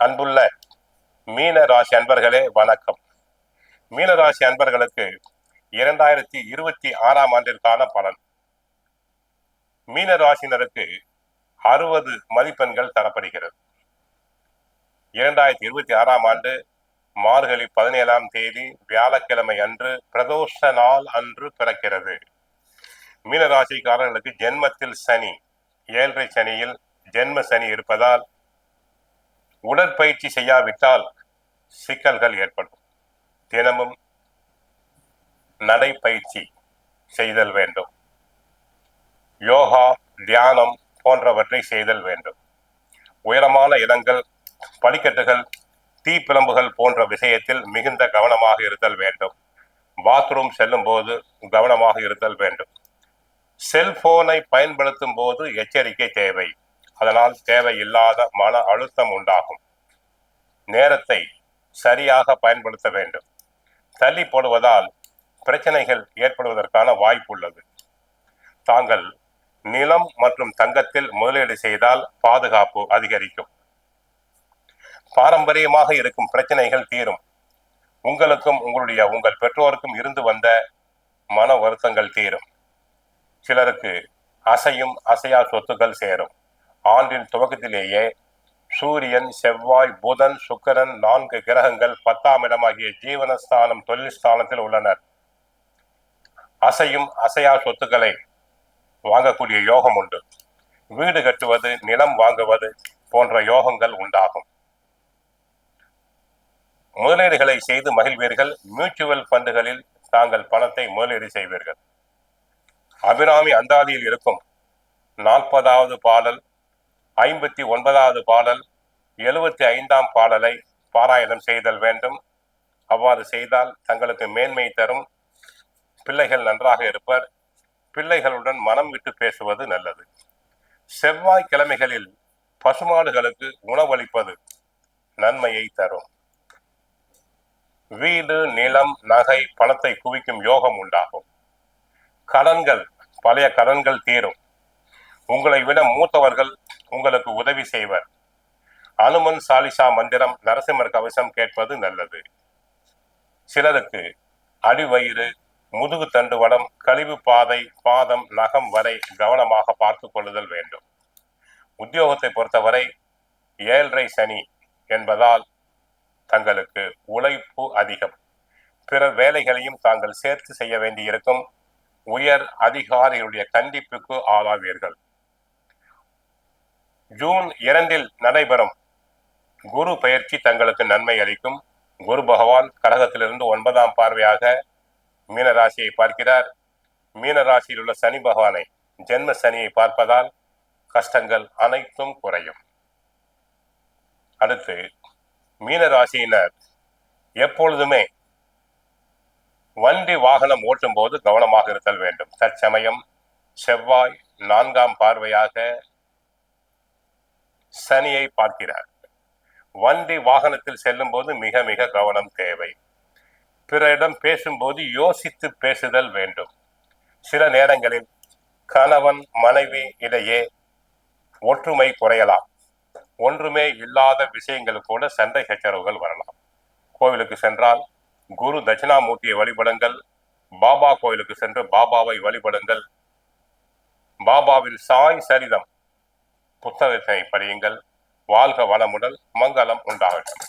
அன்புள்ள மீன ராசி அன்பர்களே வணக்கம். மீன ராசி அன்பர்களுக்கு இரண்டாயிரத்தி இருபத்தி ஆறாம் ஆண்டிற்கான பலன். மீன ராசினருக்கு அறுபது மதிப்பெண்கள் தரப்படுகிறது. இரண்டாயிரத்தி இருபத்தி ஆறாம் ஆண்டு மார்கழி பதினேழாம் தேதி வியாழக்கிழமை அன்று பிரதோஷ நாள் அன்று பிறக்கிறது. மீனராசிக்காரர்களுக்கு ஜென்மத்தில் சனி ஏழரை சனியில் ஜென்ம சனி இருப்பதால் உடற்பயிற்சி செய்யாவிட்டால் சிக்கல்கள் ஏற்படும். தினமும் நடைப்பயிற்சி செய்தல் வேண்டும். யோகா தியானம் போன்றவற்றை செய்தல் வேண்டும். உயரமான இடங்கள் படிக்கட்டுகள் தீப்பிழம்புகள் போன்ற விஷயத்தில் மிகுந்த கவனமாக இருத்தல் வேண்டும். பாத்ரூம் செல்லும் போது கவனமாக இருத்தல் வேண்டும். செல்போனை பயன்படுத்தும் போது எச்சரிக்கை தேவை. அதனால் தேவையில்லாத மன அழுத்தம் உண்டாகும். நேரத்தை சரியாக பயன்படுத்த வேண்டும். தள்ளி போடுவதால் பிரச்சனைகள் ஏற்படுவதற்கான வாய்ப்பு உள்ளது. தாங்கள் நிலம் மற்றும் தங்கத்தில் முதலீடு செய்தால் பாதுகாப்பு அதிகரிக்கும். பாரம்பரியமாக இருக்கும் பிரச்சனைகள் தீரும். உங்களுக்கும் உங்களுடைய உங்கள் பெற்றோருக்கும் இருந்து வந்த மன வருத்தங்கள் தீரும். சிலருக்கு அசையும் அசையா சொத்துக்கள் சேரும். ஆண்டின் துவக்கத்திலேயே சூரியன் செவ்வாய் புதன் சுக்கரன் நான்கு கிரகங்கள் பத்தாம் இடமாகிய ஜீவனஸ்தானம் தொழில் ஸ்தானத்தில் உள்ளனர். அசையும் அசையா சொத்துக்களை வாங்கக்கூடிய யோகம் உண்டு. வீடு கட்டுவது நிலம் வாங்குவது போன்ற யோகங்கள் உண்டாகும். முதலீடுகளை செய்து மகிழ்வீர்கள். மியூச்சுவல் ஃபண்டுகளில் தாங்கள் பணத்தை முதலீடு செய்வீர்கள். அபிராமி அந்தாதியில் இருக்கும் நாற்பதாவது பாடல் ஐம்பத்தி ஒன்பதாவது பாடல் எழுபத்தி ஐந்தாம் பாடலை பாராயணம் செய்தல் வேண்டும். அவ்வாறு செய்தால் தங்களுக்கு மேன்மை தரும். பிள்ளைகள் நன்றாக இருப்பர். பிள்ளைகளுடன் மனம் விட்டு பேசுவது நல்லது. செவ்வாய் கிழமைகளில் பசுமாடுகளுக்கு உணவளிப்பது நன்மையை தரும். வீடு நிலம் நகை பணத்தை குவிக்கும் யோகம் உண்டாகும். கடன்கள் பழைய கடன்கள் தீரும். உங்களை விட மூத்தவர்கள் உங்களுக்கு உதவி செய்வர். அனுமன் சாலிசா மந்திரம் நரசிம்மர் கவசம் கேட்பது நல்லது. சிலருக்கு அடிவயிறு முதுகு தண்டுவடம் கழிவு பாதை பாதம் நகம் வரை கவனமாக பார்த்து கொள்ளுதல் வேண்டும். உத்தியோகத்தை பொறுத்தவரை ஏழரை சனி என்பதால் தங்களுக்கு உழைப்பு அதிகம். பிற வேலைகளையும் தாங்கள் சேர்த்து செய்ய வேண்டியிருக்கும். உயர் அதிகாரிகளுடைய கண்டிப்புக்கு ஆளாவீர்கள். ஜூன் இரண்டில் நடைபெறும் குரு பயிற்சி தங்களுக்கு நன்மை அளிக்கும். குரு பகவான் கடகத்திலிருந்து ஒன்பதாம் பார்வையாக மீனராசியை பார்க்கிறார். மீனராசியில் உள்ள சனி பகவானை ஜென்ம சனியை பார்ப்பதால் கஷ்டங்கள் அனைத்தும் குறையும். அடுத்து மீனராசியினர் எப்பொழுதுமே வண்டி வாகனம் ஓட்டும் போது கவனமாக இருத்தல் வேண்டும். தற்சமயம் செவ்வாய் நான்காம் பார்வையாக சனியை பார்க்கிறார். வண்டி வாகனத்தில் செல்லும் போது மிக மிக கவனம் தேவை. பிறரிடம் பேசும்போது யோசித்து பேசுதல் வேண்டும். சில நேரங்களில் கணவன் மனைவி இடையே ஒற்றுமை குறையலாம். ஒன்றுமே இல்லாத விஷயங்கள் கூட சண்டை சச்சரவுகள் வரலாம். கோவிலுக்கு சென்றால் குரு தட்சிணாமூர்த்தியை வழிபடுங்கள். பாபா கோயிலுக்கு சென்று பாபாவை வழிபடுங்கள். பாபாவின் சாய் சரிதம் புத்தகத்தை படியுங்கள். வாழ்க வளமுடன் மங்களம் உண்டாகட்டும்.